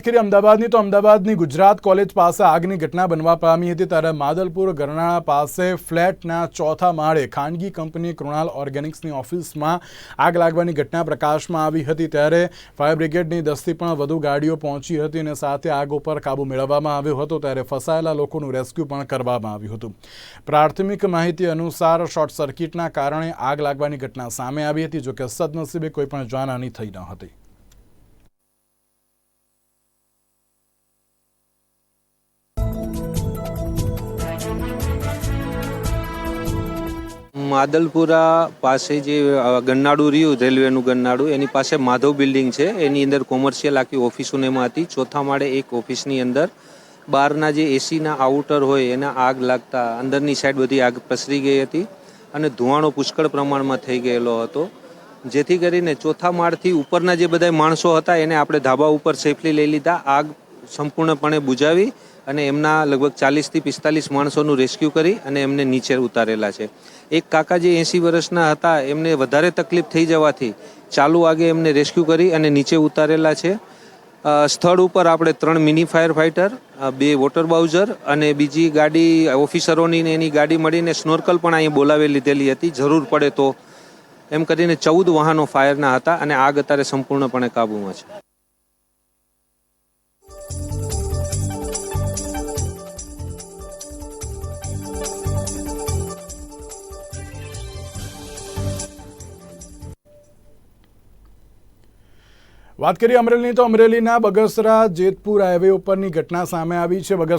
કરી અમદાવાદની તો અમદાવાદની ગુજરાત કોલેજ પાસે આગની ઘટના બનવા પામી હતી ત્યારે માદલપુર ગરણા પાસે ફ્લેટના ચોથા માળે ખાનગી કંપની કૃણાલ ઓર્ગેનિક્સની ઓફિસમાં આગ લાગવાની ઘટના પ્રકાશમાં આવી હતી ત્યારે ફાયર બ્રિગેડની દસથી પણ વધુ ગાડીઓ પહોંચી હતી અને સાથે આગ ઉપર કાબુ મેળવવામાં આવ્યો હતો ત્યારે ફસાયેલા લોકોનું રેસ્ક્યુ પણ કરવામાં આવ્યું હતું. પ્રાથમિક માહિતી અનુસાર શોર્ટ સર્કિટના કારણે આગ લાગવાની ઘટના સામે આવી હતી જોકે સદનસીબે કોઈ પણ જાનહાની થઈ ન હતી. માદલપુરા પાસે જે ગન્નાડું રહ્યું, રેલવેનું ગન્નાડું, એની પાસે માધવ બિલ્ડિંગ છે. એની અંદર કોમર્શિયલ આખી ઓફિસોને એમાં હતી. ચોથા માળે એક ઓફિસની અંદર. બહારના જે એસીના આઉટર હોય, એના આગ લાગતા, અંદરની સાઈડ બધી આગ પ્રસરી ગઈ હતી અને ધુવાણો પુષ્કળ પ્રમાણમાં થઈ ગયેલો હતો. જેથી કરીને ચોથા માળથી ઉપરના જે બધા માણસો હતા, એને આપણે ધાબા ઉપર સેફલી લઈ લીધા. આગ સંપૂર્ણપણે બુજાવી અને એમના લગભગ ચાલીસથી પિસ્તાલીસ માણસોનું રેસ્ક્યુ કરી અને એમને નીચે ઉતારેલા છે. એક કાકા જે એંસી વર્ષના હતા, એમને વધારે તકલીફ થઈ જવાથી ચાલુ આગે એમને રેસ્ક્યુ કરી અને નીચે ઉતારેલા છે. સ્થળ ઉપર આપણે ત્રણ મિની ફાયર ફાઇટર બે વોટર બાઉઝર અને બીજી ગાડી ઓફિસરોની એની ગાડી મળીને સ્નોર્કલ પણ અહીં બોલાવી લીધેલી હતી. જરૂર પડે તો એમ કરીને ચૌદ વાહનો ફાયરના હતા અને આગ અત્યારે સંપૂર્ણપણે કાબૂમાં છે. વાત કરીએ અમરેલીની તો અમરેલીના બગસરા જેતપુર હાઈવે ઉપરની ઘટના સામે આવી છે. બગસરા